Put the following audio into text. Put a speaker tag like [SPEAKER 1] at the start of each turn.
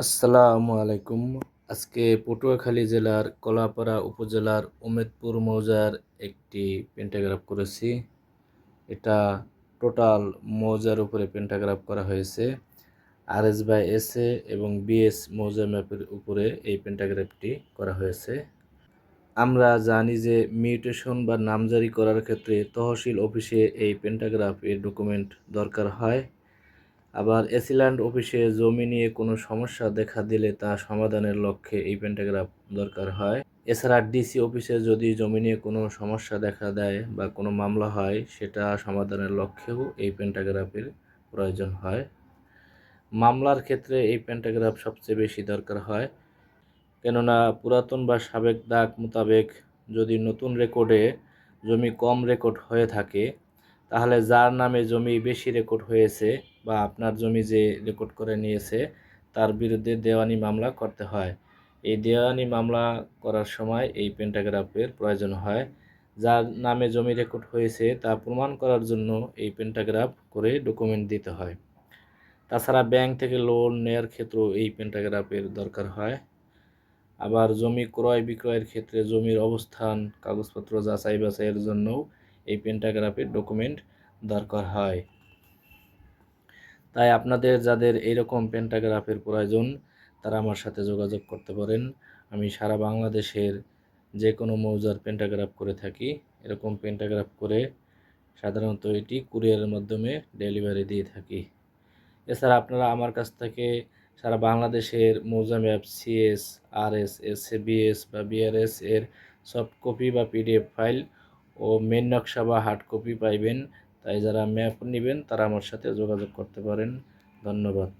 [SPEAKER 1] আসসালামু আলাইকুম। আজকে পটুয়াখালী জেলার কলাপাড়া উপজেলার উমেদপুর মৌজার একটি পেন্টাগ্রাফ করেছি। এটা টোটাল মৌজার উপরে পেন্টাগ্রাফ করা হয়েছে। আর এস বাই এস এ এবং বিএস মৌজা ম্যাপের উপরে এই পেন্টাগ্রাফটি করা হয়েছে। আমরা জানি যে মিউটেশন বা নামজারি করার ক্ষেত্রে তহসিল অফিসে এই পেন্টাগ্রাফ এর ডকুমেন্ট দরকার হয়। আবার এসিল্যান্ড অফিসে জমি নিয়ে কোনো সমস্যা দেখা দিলে তা সমাধানের লক্ষ্যে এই পেন্টাগ্রাফ দরকার হয়। এছাড়া ডিসি অফিসে যদি জমি নিয়ে কোনো সমস্যা দেখা দেয় বা কোনো মামলা হয়, সেটা সমাধানের লক্ষ্যেও এই পেন্টাগ্রাফের প্রয়োজন হয়। মামলার ক্ষেত্রে এই পেন্টাগ্রাফ সবচেয়ে বেশি দরকার হয়। কেননা পুরাতন বা সাবেক দাগ মোতাবেক যদি নতুন রেকর্ডে জমি কম রেকর্ড হয়ে থাকে তাহলে যার নামে জমি বেশি রেকর্ড হয়েছে বা আপনার জমি যে রেকর্ড করে নিয়েছে, তার বিরুদ্ধে দেওয়ানি মামলা করতে হয়। এই দেওয়ানি মামলা করার সময় এই পেন্টাগ্রাফের প্রয়োজন হয়। যার নামে জমি রেকর্ড হয়েছে, তা প্রমাণ করার জন্য এই পেন্টাগ্রাফ করে ডকুমেন্ট দিতে হয়। তাছাড়া ব্যাংক থেকে লোন নেওয়ার ক্ষেত্রেও এই পেন্টাগ্রাফের দরকার হয়। আবার জমি ক্রয় বিক্রয়ের ক্ষেত্রে জমির অবস্থান, কাগজপত্র যাচাই বাছাইয়ের জন্যও এই পেন্টাগ্রাফের ডকুমেন্ট দরকার হয়। তাই আপনাদের যাদের এইরকম পেন্টাগ্রাফের প্রয়োজন, তারা আমার সাথে যোগাযোগ করতে পারেন। আমি সারা বাংলাদেশের যে কোনো মৌজার পেন্টাগ্রাফ করে থাকি। এরকম পেন্টাগ্রাফ করে সাধারণত এটি কুরিয়ারের মাধ্যমে ডেলিভারি দিয়ে থাকি। এছাড়া আপনারা আমার কাছ থেকে সারা বাংলাদেশের mouza map CS R S S BS বা বিআরএস এর সফট কপি বা পিডিএফ ফাইল ও মেন নকশা বা হার্ড কপি পাইবেন। তাই যারা ম্যাপ নেবেন, তারা আমার সাথে যোগাযোগ করতে পারেন। ধন্যবাদ।